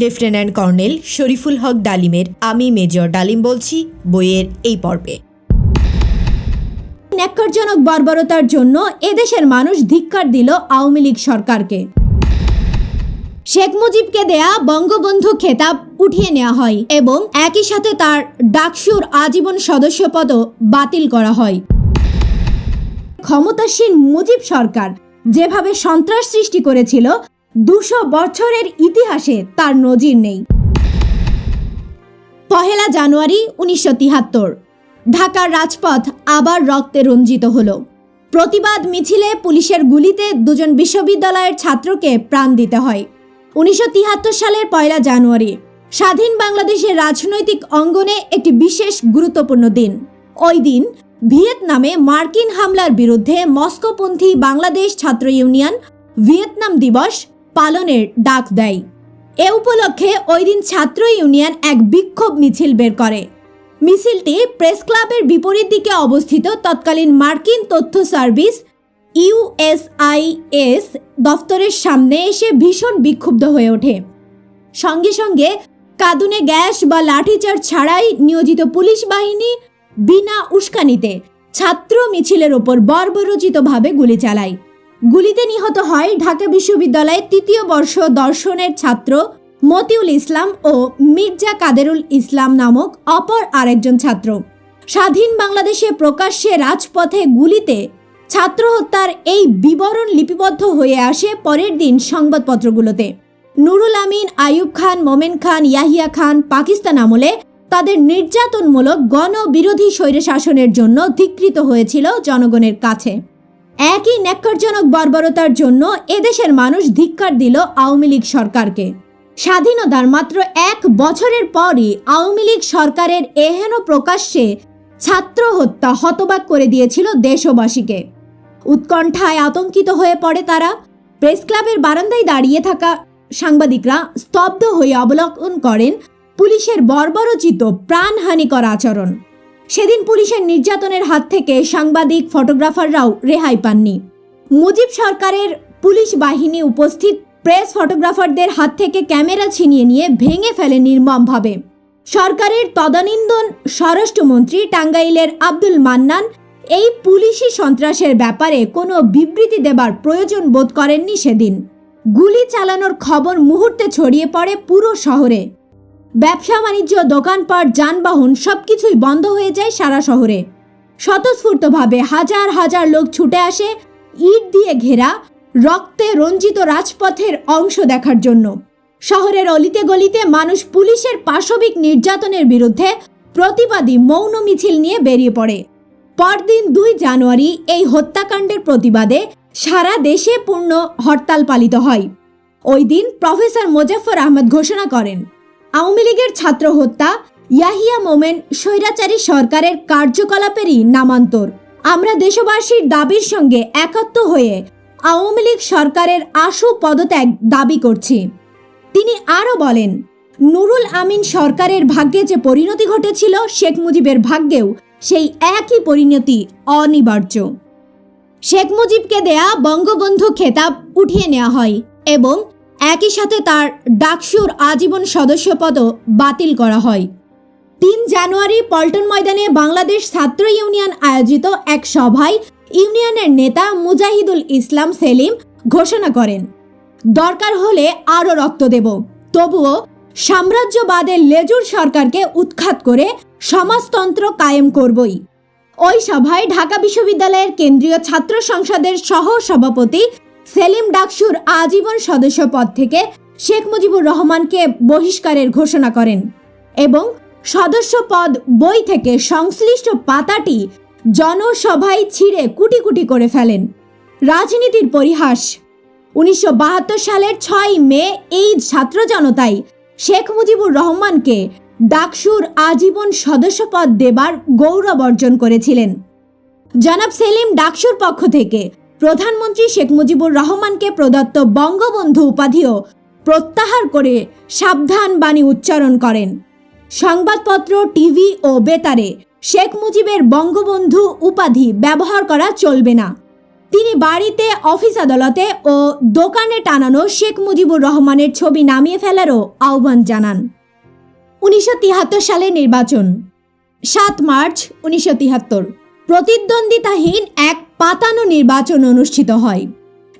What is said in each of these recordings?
Lieutenant colonel Shariful হক ডালিমের আমি major ডালিম বলছি বইয়ের এই পর্বে। ন্যাক্কারজনক বর্বরতার জন্য এদেশের মানুষ ধিক্কার দিল আওয়ামী লীগ সরকারকে। শেখ মুজিবকে দেয়া বঙ্গবন্ধু খেতাব উঠিয়ে নেওয়া হয় এবং একই সাথে তার ডাকসুর আজীবন সদস্যপদও বাতিল করা হয়। ক্ষমতাসীন মুজিব সরকার যেভাবে সন্ত্রাস সৃষ্টি করেছিল দুশো বছরের ইতিহাসে তার নজির নেই। পহেলা জানুয়ারি উনিশশো তিহাত্তর, ঢাকার রাজপথ আবার রক্তে রঞ্জিত হলো। প্রতিবাদ মিছিলে পুলিশের গুলিতে দুজন বিশ্ববিদ্যালয়ের ছাত্রকে প্রাণ দিতে হয়। উনিশশো সালের পয়লা জানুয়ারি, স্বাধীন বাংলাদেশের রাজনৈতিক অঙ্গনে একটি বিশেষ গুরুত্বপূর্ণ দিন। ওই দিন ভিয়েতনামে মার্কিন হামলার বিরুদ্ধে মস্কোপন্থী বাংলাদেশ ছাত্র ইউনিয়ন ভিয়েতনাম দিবস পালনের ডাক দেয়। এ উপলক্ষে ওই দিন ছাত্র ইউনিয়ন এক বিক্ষোভ মিছিল বের করে। মিছিলটি প্রেস ক্লাবের বিপরীত দিকে অবস্থিত তৎকালীন মার্কিন তথ্য সার্ভিস ইউএসআইএস দফতরের সামনে এসে ভীষণ বিক্ষুব্ধ হয়ে ওঠে। সঙ্গে সঙ্গে কাঁদুনে গ্যাস বা লাঠিচার্জ ছাড়াই নিয়োজিত পুলিশ বাহিনী বিনা উস্কানিতে ছাত্র মিছিলের ওপর বর্বরচিতভাবে গুলি চালায়। গুলিতে নিহত হয় ঢাকা বিশ্ববিদ্যালয়ের তৃতীয় বর্ষ দর্শনের ছাত্র মতিউল ইসলাম ও মির্জা কাদেরুল ইসলাম নামক অপর আরেকজন ছাত্র। স্বাধীন বাংলাদেশে প্রকাশ্যে রাজপথে গুলিতে ছাত্র হত্যার এই বিবরণ লিপিবদ্ধ হয়ে আসে পরের দিন সংবাদপত্রগুলোতে। নুরুল আমিন আয়ুব খান, মোমেন খান, ইয়াহিয়া খান পাকিস্তান আমলে তাদের নির্যাতনমূলক গণবিরোধী স্বৈরশাসনের জন্য ধিকৃত হয়েছিল জনগণের কাছে। একই ন্যাক্কারজনক বর্বরতার জন্য এদেশের মানুষ ধিক্কার দিল আওয়ামী লীগ সরকারকে। স্বাধীনতার মাত্র এক বছরের পরই আওয়ামী লীগ সরকারের এহেন প্রকাশ্যে ছাত্র হত্যা হতবাক করে দিয়েছিল দেশবাসীকে। উৎকণ্ঠায় আতঙ্কিত হয়ে পড়ে তারা। প্রেস ক্লাবের বারান্দায় দাঁড়িয়ে থাকা সাংবাদিকরা স্তব্ধ হয়ে অবলোকন করেন, পুলিশের বর্বরচিত প্রাণহানিকর আচরণ। সেদিন পুলিশের নির্যাতনের হাত থেকে সাংবাদিক ফটোগ্রাফাররাও রেহাই পাননি। মুজিব সরকারের পুলিশ বাহিনী উপস্থিত প্রেস ফটোগ্রাফারদের হাত থেকে ক্যামেরা ছিনিয়ে নিয়ে ভেঙে ফেলে নির্মমভাবে। সরকারের তদানীন্দন স্বরাষ্ট্রমন্ত্রী টাঙ্গাইলের আব্দুল মান্নান এই পুলিশি সন্ত্রাসের ব্যাপারে কোনো বিবৃতি দেবার প্রয়োজন বোধ করেননি সেদিন। গুলি চালানোর খবর মুহূর্তে ছড়িয়ে পড়ে পুরো শহরে। ব্যবসা, বাণিজ্য, দোকানপাট, যানবাহন সবকিছুই বন্ধ হয়ে যায় সারা শহরে। স্বতঃস্ফূর্তভাবে হাজার হাজার লোক ছুটে আসে ইট দিয়ে ঘেরা রক্তে রঞ্জিত রাজপথের অংশ দেখার জন্য। শহরের অলিতে গলিতে মানুষ পুলিশের পাশবিক নির্যাতনের বিরুদ্ধে প্রতিবাদী মৌন মিছিল নিয়ে বেরিয়ে পড়ে। পরদিন দুই জানুয়ারি এই হত্যাকাণ্ডের প্রতিবাদে সারা দেশে পূর্ণ হরতাল পালিত হয়। ওই দিন প্রফেসর মোজাফফর আহমদ ঘোষণা করেন আওয়ামী লীগের ছাত্র হত্যা, ইয়াহিয়া মোমেন স্বৈরাচারী সরকারের কার্যকলাপেরই নামান্তর। আমরা দেশবাসীর দাবির সঙ্গে একাত্ম হয়ে আওয়ামী লীগ সরকারের আশু পদত্যাগ দাবি করছি। তিনি আরও বলেন, নুরুল আমিন সরকারের ভাগ্যে যে পরিণতি ঘটেছিল শেখ মুজিবের ভাগ্যেও সেই একই পরিণতি অনিবার্য। শেখ মুজিবকে দেয়া বঙ্গবন্ধু খেতাব উঠিয়ে নেওয়া হয় এবং একই সাথে তার ডাকসুর আজীবন সদস্যপদও বাতিল করা হয়। তিন জানুয়ারি পল্টন ময়দানে বাংলাদেশ ছাত্র ইউনিয়ন আয়োজিত এক সভায় ইউনিয়নের নেতা মুজাহিদুল ইসলাম সেলিম ঘোষণা করেন, দরকার হলে আরও রক্ত দেব। তবুও সাম্রাজ্যবাদের লেজুর সরকারকে উৎখাত করে সমাজতন্ত্র কায়েম করবই। ওই সভায় ঢাকা বিশ্ববিদ্যালয়ের কেন্দ্রীয় ছাত্র সংসদের সহ সভাপতি সেলিম ডাকসুর আজীবন সদস্য পদ থেকে শেখ মুজিবুর রহমানকে বহিষ্কারের ঘোষণা করেন এবং সদস্য পদ বই থেকে সংশ্লিষ্ট পাতাটি জনসভায় ছিঁড়ে কুটি কুটি করে ফেলেন। রাজনীতির পরিহাস। উনিশশো বাহাত্তর সালের ছয় মে এই ছাত্র জনতাই শেখ মুজিবুর রহমানকে ডাকসুর আজীবন সদস্যপদ দেবার গৌরব অর্জন করেছিলেন। জনাব সেলিম ডাকসুর পক্ষ থেকে প্রধানমন্ত্রী শেখ মুজিবুর রহমানকে প্রদত্ত বঙ্গবন্ধু উপাধিও প্রত্যাহার করে সাবধান বাণী উচ্চারণ করেন। সংবাদপত্র, টিভি ও বেতারে শেখ মুজিবের বঙ্গবন্ধু উপাধি ব্যবহার করা চলবে না। তিনি বাড়িতে, অফিস আদালতে ও দোকানে টানানো শেখ মুজিবুর রহমানের ছবি নামিয়ে ফেলারও আহ্বান জানান। উনিশশো সালের নির্বাচন, সাত মার্চ উনিশশো তিয়াত্তর প্রতিদ্বন্দ্বিতাহীন এক পাতানো নির্বাচন অনুষ্ঠিত হয়।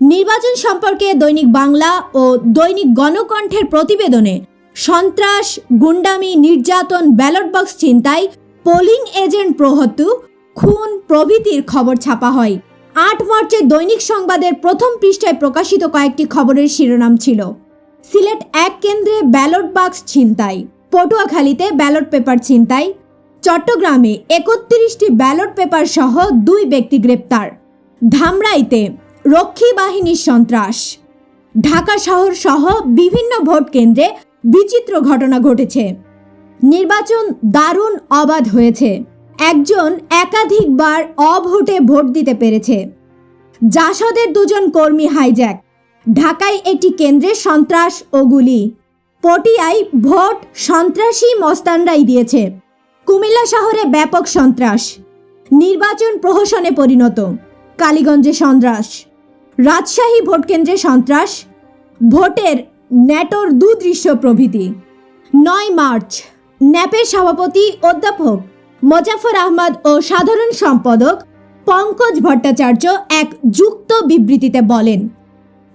নির্বাচন সম্পর্কে দৈনিক বাংলা ও দৈনিক গণকণ্ঠের প্রতিবেদনে সন্ত্রাস, গুন্ডামি, নির্যাতন, ব্যালট বক্স ছিনতাই, পোলিং এজেন্ট প্রহতু খুন প্রভৃতির খবর ছাপা হয়। আট মার্চে দৈনিক সংবাদের প্রথম পৃষ্ঠায় প্রকাশিত কয়েকটি খবরের শিরোনাম ছিল। সিলেট এক কেন্দ্রে ব্যালট বাক্স ছিনতাই। পটুয়াখালীতে ব্যালট পেপার ছিনতাই। চট্টগ্রামে একত্রিশটি ব্যালট পেপার সহ দুই ব্যক্তি গ্রেপ্তার। ধামরাইতে রক্ষী বাহিনীর সন্ত্রাস। ঢাকা শহর সহ বিভিন্ন ভোট কেন্দ্রে বিচিত্র ঘটনা ঘটেছে। নির্বাচন দারুণ অবাধ হয়েছে। একজন একাধিকবার অভোটে ভোট দিতে পেরেছে। জাসদের দুজন কর্মী হাইজ্যাক। ঢাকায় একটি কেন্দ্রে সন্ত্রাস ও গুলি। পটিয়ায় ভোট সন্ত্রাসী মস্তানরাই দিয়েছে। কুমিল্লা শহরে ব্যাপক সন্ত্রাস। নির্বাচন প্রহসনে পরিণত। কালীগঞ্জে সন্ত্রাস। রাজশাহী ভোট কেন্দ্রে সন্ত্রাস। ভোটের ন্যাটোর দুদৃশ্য প্রভৃতি। নয় মার্চ, ন্যাপের সভাপতি অধ্যাপক মোজাফর আহমদ ও সাধারণ সম্পাদক পঙ্কজ ভট্টাচার্য এক যুক্ত বিবৃতিতে বলেন,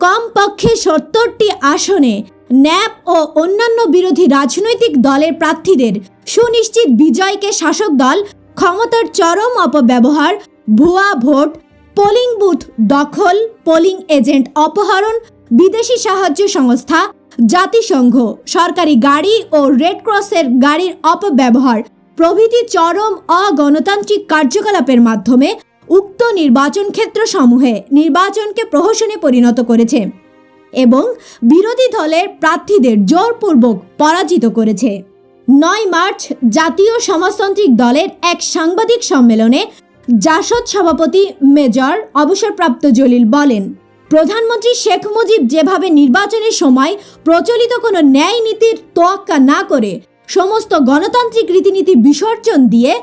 কমপক্ষে সত্তরটি আসনে ন্যাপ ও অন্যান্য বিরোধী রাজনৈতিক দলের প্রার্থীদের সুনিশ্চিত বিজয়কে শাসক দল, ক্ষমতার চরম অপব্যবহার, ভুয়া ভোট, পোলিং বুথ দখল, পোলিং এজেন্ট অপহরণ, বিদেশি সাহায্য সংস্থা, জাতিসংঘ, সরকারি গাড়ি ও রেড ক্রসের গাড়ির অপব্যবহার, প্রভৃতি চরম অগণতান্ত্রিক কার্যকলাপের মাধ্যমে উক্ত নির্বাচন ক্ষেত্র সমূহে নির্বাচনকে প্রহসনে পরিণত করেছে। এবং বিরোধী দলের প্রার্থীদের জোরপূর্বক পরাজিত করেছে। নয় মার্চ জাতীয় সমাজতান্ত্রিক দলের এক সাংবাদিক সম্মেলনে জাসদ সভাপতি মেজর অবসরপ্রাপ্ত জলিল বলেন, প্রধানমন্ত্রী শেখ মুজিব যেভাবে নির্বাচনের সময় প্রচলিত কোনো ন্যায় নীতির তোয়াক্কা না করে সমস্ত গণতান্ত্রিক রীতিনীতি বিসর্জন দিয়ে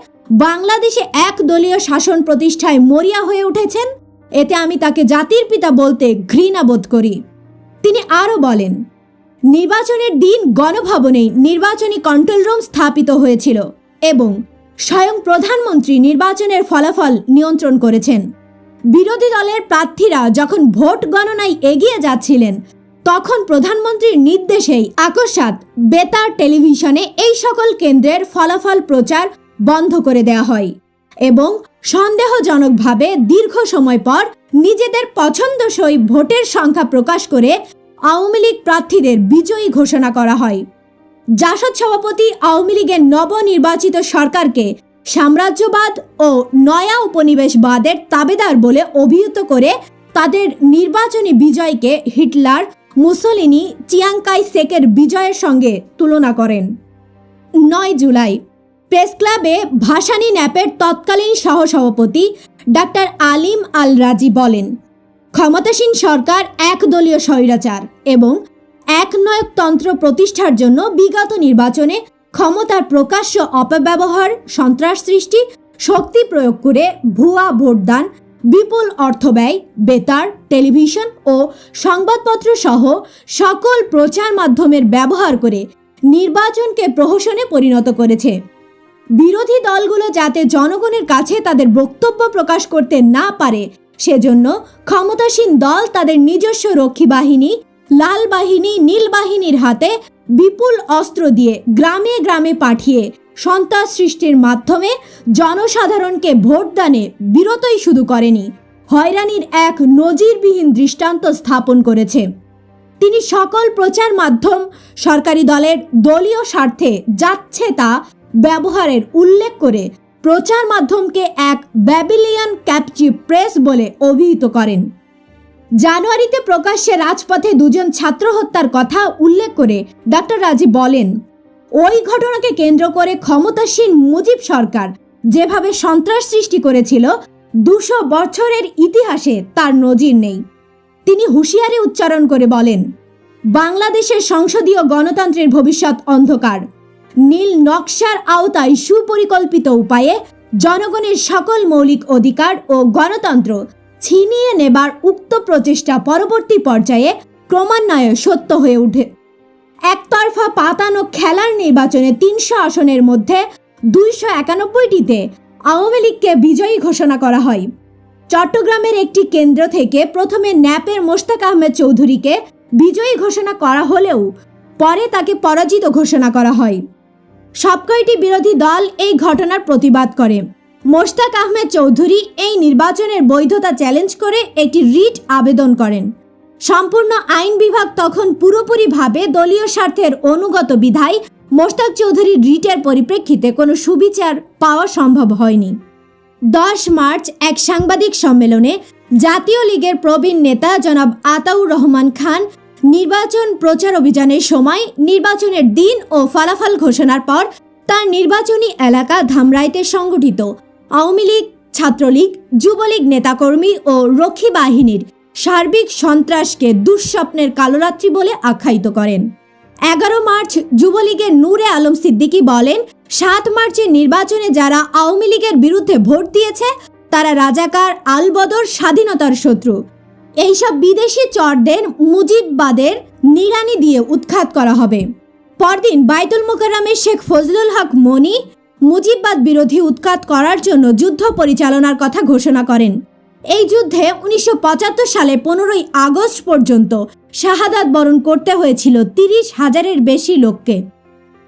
বাংলাদেশে এক দলীয় শাসন প্রতিষ্ঠায় মরিয়া হয়ে উঠেছেন, এতে আমি তাকে জাতির পিতা বলতে ঘৃণা বোধ করি। তিনি আরও বলেন, নির্বাচনের দিন গণভবনেই নির্বাচনী কন্ট্রোল রুম স্থাপিত হয়েছিল এবং স্বয়ং প্রধানমন্ত্রী নির্বাচনের ফলাফল নিয়ন্ত্রণ করেছেন। বিরোধী দলের প্রার্থীরা যখন ভোট গণনায় এগিয়ে যাচ্ছিলেন, তখন প্রধানমন্ত্রীর নির্দেশেই আকস্মাত বেতার টেলিভিশনে এই সকল কেন্দ্রের ফলাফল প্রচার বন্ধ করে দেওয়া হয় এবং সন্দেহজনকভাবে দীর্ঘ সময় পর নিজেদের পছন্দসই ভোটের সংখ্যা প্রকাশ করে আওয়ামী লীগ প্রার্থীদের বিজয়ী ঘোষণা করা হয়। জাসদ সভাপতি আওয়ামী লীগের নবনির্বাচিত সরকারকে সাম্রাজ্যবাদ ও নয়া উপনিবেশবাদের তাবেদার বলে অভিহিত করে তাদের নির্বাচনী বিজয়কে হিটলার, মুসোলিনি, চিয়াংকাই সেকের বিজয়ের সঙ্গে তুলনা করেন। নয় জুলাই প্রেস ক্লাবে ভাসানী ন্যাপের তৎকালীন সহসভাপতি ডাক্তার আলিম আল রাজি বলেন, ক্ষমতাসীন সরকার একদলীয় স্বৈরাচার এবং একনয়কতন্ত্র প্রতিষ্ঠার জন্য বিগত নির্বাচনে ক্ষমতার প্রকাশ্য অপব্যবহার, সন্ত্রাস সৃষ্টি, শক্তি প্রয়োগ করে ভুয়া ভোটদান, বিপুল অর্থ ব্যয়, বেতার, টেলিভিশন ও সংবাদপত্র সহ সকল প্রচার মাধ্যমের ব্যবহার করে নির্বাচনকে প্রহসনে পরিণত করেছে। বিরোধী দলগুলো যাতে জনগণের কাছে তাদের বক্তব্য প্রকাশ করতে না পারে, সেজন্য ক্ষমতাসীন দল তাদের নিজস্ব রক্ষী বাহিনী, লাল বাহিনী, নীল বাহিনীর হাতে বিপুল অস্ত্র দিয়ে গ্রামে গ্রামে পাঠিয়ে সন্ত্রাস সৃষ্টির মাধ্যমে জনসাধারণকে ভোটদানে বিরতই শুধু করেনি। হয়রানির এক নজিরবিহীন দৃষ্টান্ত স্থাপন করেছে। তিনি সকল প্রচার মাধ্যম সরকারি দলের দলীয় স্বার্থে যাচ্ছে তা ব্যবহারের উল্লেখ করে প্রচার মাধ্যমকে এক ব্যাবিলিয়ান ক্যাপচি প্রেস বলে অভিহিত করেন। জানুয়ারিতে প্রকাশ্যে রাজপথে দুজন ছাত্র হত্যার কথা উল্লেখ করে ডক্টর রাজি বলেন, ওই ঘটনাকে কেন্দ্র করে ক্ষমতাসীন মুজিব সরকার যেভাবে সন্ত্রাস সৃষ্টি করেছিল, দুশো বছরের ইতিহাসে তার নজির নেই। তিনি হুঁশিয়ারি উচ্চারণ করে বলেন, বাংলাদেশের সংসদীয় গণতন্ত্রের ভবিষ্যৎ অন্ধকার। নীল নকশার আওতায় সুপরিকল্পিত উপায়ে জনগণের সকল মৌলিক অধিকার ও গণতন্ত্র ছিনিয়ে নেবার উক্ত প্রচেষ্টা পরবর্তী পর্যায়ে ক্রমান্বয়ে সত্য হয়ে ওঠে। একতরফা পাতানো খেলার নির্বাচনে তিনশো আসনের মধ্যে দুইশো একানব্বইটিতে আওয়ামী লীগকে বিজয়ী ঘোষণা করা হয়। চট্টগ্রামের একটি কেন্দ্র থেকে প্রথমে ন্যাপের মোশতাক আহমেদ চৌধুরীকে বিজয়ী ঘোষণা করা হলেও পরে তাকে পরাজিত ঘোষণা করা হয়। সবকয়টি বিরোধী দল এই ঘটনার প্রতিবাদ করে। মোশতাক আহমেদ চৌধুরী এই নির্বাচনের বৈধতা চ্যালেঞ্জ করে একটি রিট আবেদন করেন। সম্পূর্ণ আইন বিভাগ তখন পুরোপুরিভাবে দলীয় স্বার্থের অনুগত বিধায় মোশতাক চৌধুরীর রিটের পরিপ্রেক্ষিতে কোনো সুবিচার পাওয়া সম্ভব হয়নি। দশ মার্চ এক সাংবাদিক সম্মেলনে জাতীয় লীগের প্রবীণ নেতা জনাব আতাউর রহমান খান নির্বাচন প্রচার অভিযানের সময় নির্বাচনের দিন ও ফলাফল ঘোষণার পর তার নির্বাচনী এলাকা ধামরাইতে সংগঠিত। আওয়ামী লীগ, ছাত্রলীগ, যুবলীগ নেতাকর্মী ও রক্ষী বাহিনীর সার্বিক সন্ত্রাসকে দুঃস্বপ্নের কালোরাত্রি বলে আখ্যায়িত করেন। এগারো মার্চ যুবলীগের নূরে আলম সিদ্দিকী বলেন, সাত মার্চের নির্বাচনে যারা আওয়ামী লীগের বিরুদ্ধে ভোট দিয়েছে, তারা রাজাকার আলবদর স্বাধীনতার শত্রু। এইসব বিদেশি চরদের, মুজিববাদের নিরানি দিয়ে উৎখাত করা হবে। পরদিন বাইতুল মোকাররমে শেখ ফজলুল হক মনি মুজিববাদ বিরোধী উৎখাত করার জন্য যুদ্ধ পরিচালনার কথা ঘোষণা করেন। এই যুদ্ধে উনিশশো পঁচাত্তর সালে পনেরোই আগস্ট পর্যন্ত শাহাদাত বরণ করতে হয়েছিল তিরিশ হাজারের বেশি লোককে।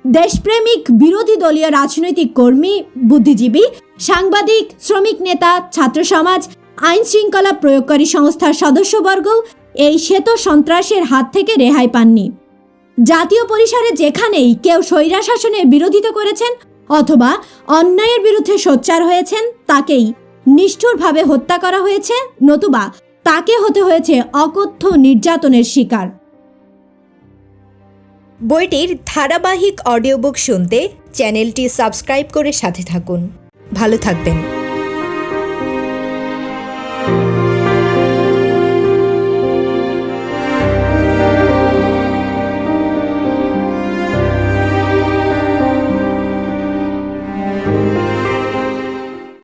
দেশপ্রেমিক বিরোধী দলীয় রাজনৈতিক কর্মী, বুদ্ধিজীবী, সাংবাদিক, শ্রমিক নেতা ছাত্র সমাজ আইন শৃঙ্খলা প্রয়োগকারী সংস্থার সদস্যবর্গও এই শ্বেত সন্ত্রাসের হাত থেকে রেহাই পাননি। জাতীয় পরিসরে যেখানেই কেউ স্বৈরা শাসনের বিরোধিতা করেছেন অথবা অন্যায়ের বিরুদ্ধে সোচ্চার হয়েছেন, তাকেই নিষ্ঠুরভাবে হত্যা করা হয়েছে নতুবা তাকে হতে হয়েছে অকথ্য নির্যাতনের শিকার। বইটির ধারাবাহিক অডিও বুক শুনতে চ্যানেলটি সাবস্ক্রাইব করে সাথে থাকুন। ভালো থাকবেন।